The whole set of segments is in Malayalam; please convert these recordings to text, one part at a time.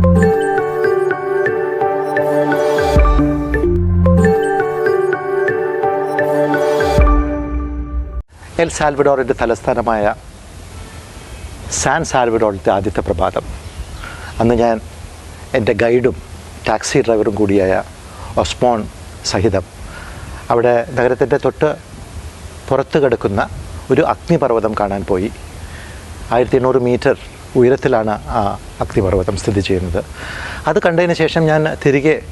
എൽ സാൽവഡോറിന്റെ തലസ്ഥാനമായ സാൻ സാൽവഡോറിന്റെ ആദ്യത്തെ പ്രഭാതം. അന്ന് ഞാൻ എന്റെ ഗൈഡും ടാക്സി ഡ്രൈവറും കൂടിയായ ഒസ്മോൺ സഹിതം അവിടെ നഗരത്തിന്റെ തൊട്ട് പുറത്ത് കിടക്കുന്ന ഒരു അഗ്നിപർവതം കാണാൻ പോയി. ആയിരത്തി എണ്ണൂറ് മീറ്റർ ഉയരത്തിലാണ് ആ അഗ്നിപർവതം സ്ഥിതി ചെയ്യുന്നത്. അത് കണ്ടതിന് ശേഷം ഞാൻ തിരികെ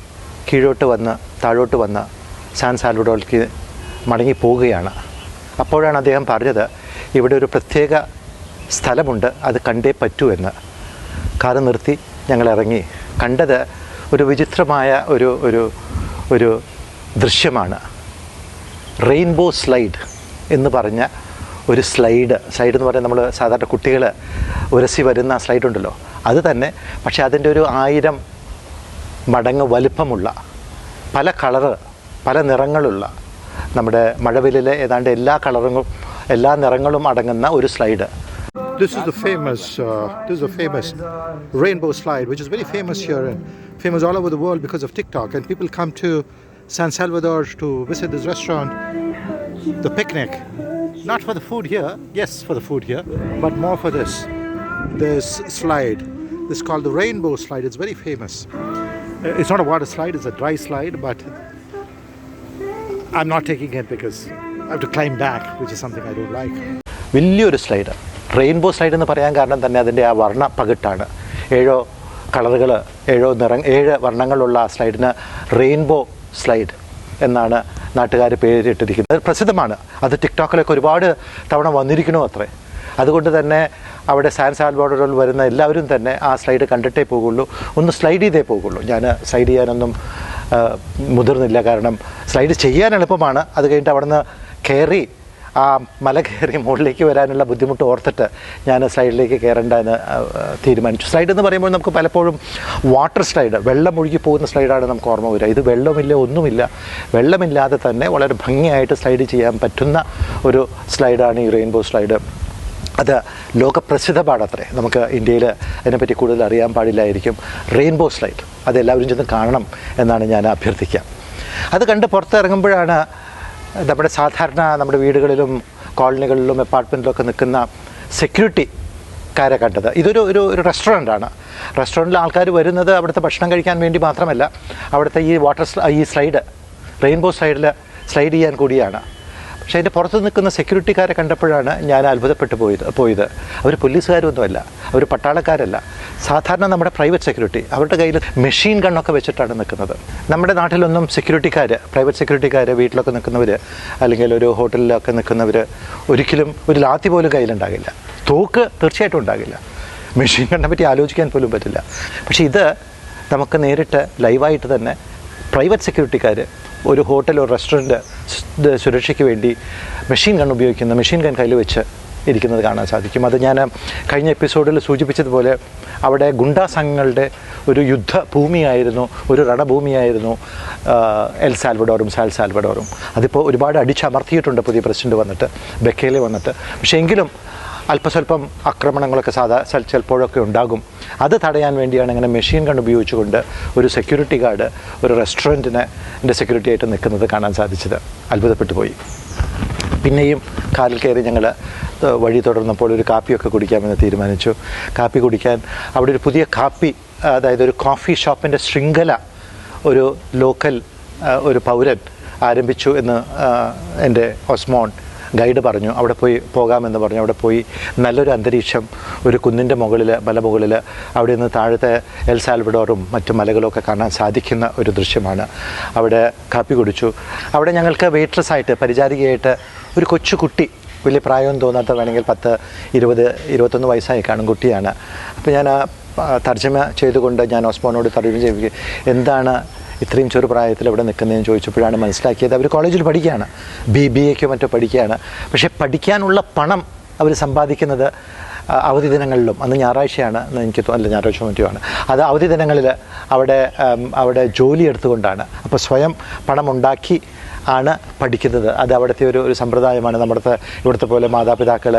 കീഴോട്ട് വന്ന് താഴോട്ട് വന്ന് സാൻ സാൽവഡോൾക്ക് മടങ്ങി പോവുകയാണ്. അപ്പോഴാണ് അദ്ദേഹം പറഞ്ഞത് ഇവിടെ ഒരു പ്രത്യേക സ്ഥലമുണ്ട് അത് കണ്ടേ പറ്റൂ എന്ന്. കാറ് നിർത്തി ഞങ്ങൾ ഇറങ്ങി. കണ്ടത് ഒരു വിചിത്രമായ ഒരു ഒരു ഒരു ദൃശ്യമാണ്. റെയിൻബോ സ്ലൈഡ് എന്ന് പറഞ്ഞ ഒരു സ്ലൈഡ് സ്ലൈഡ് എന്ന് പറയുന്നത് നമ്മൾ സാധാരണ കുട്ടികൾ ഉരസി വരുന്ന സ്ലൈഡ് ഉണ്ടല്ലോ അത് തന്നെ പക്ഷേ അതിന്റെ ഒരു ആയിരം മടങ്ങ് വലുപ്പമുള്ള പല കളറ് പല നിറങ്ങളുള്ള നമ്മുടെ മഴവില്ലിലെ ഏതാണ്ട് എല്ലാ കളറും എല്ലാ നിറങ്ങളും അടങ്ങുന്ന ഒരു slide This is the famous, uh, this is the famous rainbow slide, which is very famous here and famous all over the world because of TikTok. And people come to San Salvador to visit this restaurant, the picnic. Not for the food here, yes, for the food here, but more for this. This slide. This is called the rainbow slide. It's very famous. Uh, It's not a water slide, it's a dry slide, but I'm not taking it because I have to climb back, which is something I don't like. വലിയൊരു സ്ലൈഡ് റെയിൻബോ സ്ലൈഡ് എന്ന് പറയാൻ കാരണം തന്നെ അതിന്റെ ആ വർണ പകിട്ടാണ് ഏഴോ കളറുകൾ ഏഴോ നിറ ഏഴ് വർണങ്ങളുള്ള ആ സ്ലൈഡിന് റെയിൻബോ സ്ലൈഡ് എന്നാണ് നാട്ടുകാർ പേരിട്ടിരിക്കുന്നത് പ്രസിദ്ധമാണ്. അത് ടിക്ടോക്കിലൊക്കെ ഒരുപാട് തവണ വന്നിരിക്കണോ അത്രേ. അതുകൊണ്ട് തന്നെ അവിടെ സാൻ സാൽവാഡോറിൽ വരുന്ന എല്ലാവരും തന്നെ ആ സ്ലൈഡ് കണ്ടിട്ടേ പോകുള്ളൂ. ഒന്ന് സ്ലൈഡ് ചെയ്തേ പോകുള്ളൂ. ഞാൻ സ്ലൈഡ് ചെയ്യാനൊന്നും മുതിർന്നില്ല. കാരണം സ്ലൈഡ് ചെയ്യാൻ എളുപ്പമാണ്. അത് കഴിഞ്ഞിട്ട് അവിടെ നിന്ന് കയറി ആ മല കയറി മുകളിലേക്ക് വരാനുള്ള ബുദ്ധിമുട്ട് ഓർത്തിട്ട് ഞാൻ സ്ലൈഡിലേക്ക് കയറേണ്ട എന്ന് തീരുമാനിച്ചു. സ്ലൈഡ് എന്ന് പറയുമ്പോൾ നമുക്ക് പലപ്പോഴും വാട്ടർ സ്ലൈഡ് വെള്ളം ഒഴുകി പോകുന്ന സ്ലൈഡാണ് നമുക്ക് ഓർമ്മ വരിക. ഇത് വെള്ളമില്ല ഒന്നുമില്ല. വെള്ളമില്ലാതെ തന്നെ വളരെ ഭംഗിയായിട്ട് സ്ലൈഡ് ചെയ്യാൻ പറ്റുന്ന ഒരു സ്ലൈഡാണ് ഈ റെയിൻബോ സ്ലൈഡ്. അത് ലോകപ്രസിദ്ധമാണത്രേ നമുക്ക് ഇന്ത്യയിൽ അതിനെപ്പറ്റി കൂടുതൽ അറിയാൻ പാടില്ലായിരിക്കും. Rainbow slide. അതെല്ലാവരും ചെന്ന് കാണണം എന്നാണ് ഞാൻ അഭ്യർത്ഥിക്കുക. അത് കണ്ട് പുറത്തിറങ്ങുമ്പോഴാണ് നമ്മുടെ സാധാരണ നമ്മുടെ വീടുകളിലും കോളനികളിലും അപ്പാർട്ട്മെന്റിലൊക്കെ നിൽക്കുന്ന സെക്യൂരിറ്റി കാരെ കണ്ടത്. ഇതൊരു ഒരു ഒരു റെസ്റ്റോറന്റാണ്. റെസ്റ്റോറന്റിൽ ആൾക്കാർ വരുന്നത് അവിടുത്തെ ഭക്ഷണം കഴിക്കാൻ വേണ്ടി മാത്രമല്ല അവിടുത്തെ ഈ വാട്ടർ ഈ സ്ലൈഡ് റെയിൻബോ സ്ലൈഡിൽ സ്ലൈഡ് ചെയ്യാൻ കൂടിയാണ്. പക്ഷേ അതിന്റെ പുറത്ത് നിൽക്കുന്ന സെക്യൂരിറ്റിക്കാരെ കണ്ടപ്പോഴാണ് ഞാൻ അത്ഭുതപ്പെട്ടു പോയത് പോയത്. അവർ പോലീസുകാരൊന്നുമല്ല അവർ പട്ടാളക്കാരല്ല. സാധാരണ നമ്മുടെ പ്രൈവറ്റ് സെക്യൂരിറ്റി അവരുടെ കയ്യിൽ മെഷീൻ ഗണ്ണൊക്കെ വെച്ചിട്ടാണ് നിൽക്കുന്നത്. നമ്മുടെ നാട്ടിലൊന്നും സെക്യൂരിറ്റിക്കാർ പ്രൈവറ്റ് സെക്യൂരിറ്റിക്കാർ വീട്ടിലൊക്കെ നിൽക്കുന്നവർ അല്ലെങ്കിൽ ഒരു ഹോട്ടലിലൊക്കെ നിൽക്കുന്നവർ ഒരിക്കലും ഒരു ലാത്തി പോലും കയ്യിലുണ്ടാകില്ല. തോക്ക് തീർച്ചയായിട്ടും ഉണ്ടാകില്ല. മെഷീൻ ഗണ്ണെ പറ്റി ആലോചിക്കാൻ പോലും പറ്റില്ല. പക്ഷേ ഇത് നമുക്ക് നേരിട്ട് ലൈവായിട്ട് തന്നെ പ്രൈവറ്റ് സെക്യൂരിറ്റിക്കാർ ഒരു ഹോട്ടൽ ഒരു റെസ്റ്റോറന്റ് സുരക്ഷയ്ക്ക് വേണ്ടി മെഷീൻ ഗൺ ഉപയോഗിക്കുന്ന മെഷീൻ ഗൺ കയ്യിൽ വെച്ച് ഇരിക്കുന്നത് കാണാൻ സാധിക്കും. അത് ഞാൻ കഴിഞ്ഞ എപ്പിസോഡിൽ സൂചിപ്പിച്ചതുപോലെ അവിടെ ഗുണ്ടാ സംഘങ്ങളുടെ ഒരു യുദ്ധഭൂമിയായിരുന്നു ഒരു രണഭൂമിയായിരുന്നു എൽ സാൽവഡോറും സാൽ സാൽവഡോറും. അതിപ്പോൾ ഒരുപാട് അടിച്ചമർത്തിയിട്ടുണ്ട് പുതിയ പ്രസിഡന്റ് വന്നിട്ട് ബെക്കേലെ വന്നിട്ട്. പക്ഷേ എങ്കിലും അല്പസ്വല്പം ആക്രമണങ്ങളൊക്കെ സാധാ ചിലപ്പോഴൊക്കെ ഉണ്ടാകും. അത് തടയാൻ വേണ്ടിയാണ് ഇങ്ങനെ മെഷീൻ ഗൺ ഉപയോഗിച്ചുകൊണ്ട് ഒരു സെക്യൂരിറ്റി ഗാർഡ് ഒരു റെസ്റ്റോറന്റിന് എന്റെ സെക്യൂരിറ്റി ആയിട്ട് നിൽക്കുന്നത് കാണാൻ സാധിച്ചത്. അത്ഭുതപ്പെട്ടു പോയി. പിന്നെയും കാലിൽ കയറി ഞങ്ങൾ വഴി തുടർന്നപ്പോൾ ഒരു കാപ്പിയൊക്കെ കുടിക്കാമെന്ന് തീരുമാനിച്ചു. കാപ്പി കുടിക്കാൻ അവിടെ ഒരു പുതിയ കാപ്പി അതായത് ഒരു കോഫി ഷോപ്പിന്റെ ശൃംഖല ഒരു ലോക്കൽ ഒരു പൗരൻ ആരംഭിച്ചു എന്ന് എന്റെ ഒസ്മോൺ ഗൈഡ് പറഞ്ഞു അവിടെ പോയി പോകാമെന്ന് പറഞ്ഞു. അവിടെ പോയി നല്ലൊരു അന്തരീക്ഷം ഒരു കുന്നിന്റെ മുകളിൽ മലമുകളിൽ അവിടെ നിന്ന് താഴത്തെ എൽ സാൽവഡോറും മറ്റു മലകളൊക്കെ കാണാൻ സാധിക്കുന്ന ഒരു ദൃശ്യമാണ്. അവിടെ കാപ്പി കുടിച്ചു. അവിടെ ഞങ്ങൾക്ക് വെയിട്രസ് ആയിട്ട് പരിചാരികയായിട്ട് ഒരു കൊച്ചു കുട്ടി വലിയ പ്രായം തോന്നാത്ത വേണമെങ്കിൽ പത്ത് ഇരുപത് ഇരുപത്തൊന്ന് വയസ്സായി കാണും കുട്ടിയാണ്. അപ്പോൾ ഞാൻ ആ തർജമ ചെയ്തുകൊണ്ട് ഞാൻ ഓസ്മോനോട് തർജമ ചെയ്യുകയും എന്താണ് ഇത്രയും ചെറുപ്രായത്തിൽ ഇവിടെ നിൽക്കുന്നതെന്ന് ചോദിച്ചപ്പോഴാണ് മനസ്സിലാക്കിയത് അവർ കോളേജിൽ പഠിക്കുകയാണ്. ബി ബി എക്കോ മറ്റോ പഠിക്കുകയാണ്. പക്ഷേ പഠിക്കാനുള്ള പണം അവർ സമ്പാദിക്കുന്നത് അവധി ദിനങ്ങളിലും അന്ന് ഞായറാഴ്ചയാണ് എന്ന് എനിക്ക് അല്ല ഞായറാഴ്ച മറ്റുമാണ് അത് അവധി ദിനങ്ങളിൽ അവിടെ അവിടെ ജോലി എടുത്തുകൊണ്ടാണ്. അപ്പോൾ സ്വയം പണം ഉണ്ടാക്കി ആണ് പഠിക്കുന്നത്. അത് അവിടുത്തെ ഒരു ഒരു സമ്പ്രദായമാണ്. നമ്മുടെ ഇവിടുത്തെ പോലെ മാതാപിതാക്കൾ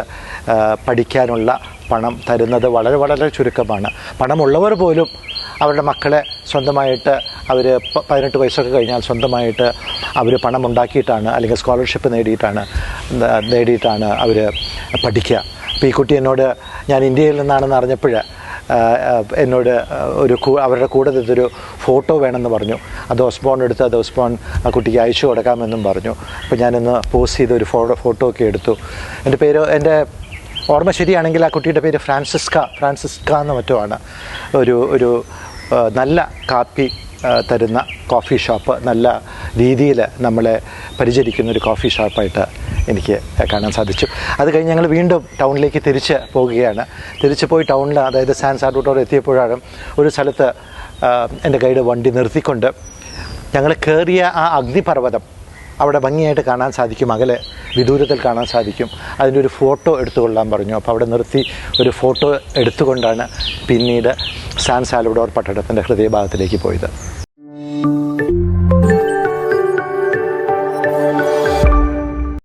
പഠിക്കാനുള്ള പണം തരുന്നത് വളരെ വളരെ ചുരുക്കമാണ്. പണമുള്ളവർ പോലും അവരുടെ മക്കളെ സ്വന്തമായിട്ട് അവർ പതിനെട്ട് വയസ്സൊക്കെ കഴിഞ്ഞാൽ സ്വന്തമായിട്ട് അവർ പണം ഉണ്ടാക്കിയിട്ടാണ് അല്ലെങ്കിൽ സ്കോളർഷിപ്പ് നേടിയിട്ടാണ് നേടിയിട്ടാണ് അവർ പഠിക്കുക. ഈ കുട്ടി എന്നോട് ഞാൻ ഇന്ത്യയിൽ നിന്നാണെന്ന് അറിഞ്ഞപ്പോൾ എന്നോട് ഒരു അവരുടെ കൂടെ ഒരു ഫോട്ടോ വേണമെന്ന് പറഞ്ഞു. അത് ഓസ്ബോൺ എടുത്ത് അത് ഓസ്ബോൺ ആ കുട്ടിക്ക് അയച്ചു കൊടുക്കാമെന്നും പറഞ്ഞു. അപ്പോൾ ഞാനിന്ന് പോസ്റ്റ് ചെയ്ത് ഒരു ഫോട്ടോ ഫോട്ടോ ഒക്കെ എടുത്തു. എന്റെ പേര് എന്റെ ഓർമ്മ ശരിയാണെങ്കിൽ ആ കുട്ടിയുടെ പേര് ഫ്രാൻസിസ്ക ഫ്രാൻസിസ്ക എന്ന് മറ്റോ ആണ് ഒരു ഒരു നല്ല കാപ്പി തരുന്ന കോഫി ഷോപ്പ് നല്ല രീതിയിൽ നമ്മളെ പരിചരിക്കുന്ന ഒരു കോഫി ഷോപ്പായിട്ട് എനിക്ക് കാണാൻ സാധിച്ചു. അത് കഴിഞ്ഞ് ഞങ്ങൾ വീണ്ടും ടൗണിലേക്ക് തിരിച്ച് പോവുകയാണ് തിരിച്ച് പോയി ടൗണിൽ അതായത് സാൻ സാർട്ടോട് എത്തിയപ്പോഴാണ് ഒരു സ്ഥലത്ത് എന്റെ ഗൈഡ് വണ്ടി നിർത്തിക്കൊണ്ട് ഞങ്ങൾ കയറിയ ആ അഗ്നിപർവതം അവിടെ ഭംഗിയായിട്ട് കാണാൻ സാധിക്കും. അകലെ വിദൂരത്തിൽ കാണാൻ സാധിക്കും. അതിന്റെ ഒരു ഫോട്ടോ എടുത്തുകൊള്ളാൻ പറഞ്ഞു. അപ്പോൾ അവിടെ നിർത്തി ഒരു ഫോട്ടോ എടുത്തുകൊണ്ടാണ് പിന്നീട് സാൻ സാൽവഡോർ പട്ടണത്തിന്റെ ഹൃദയഭാഗത്തിലേക്ക് പോയത്.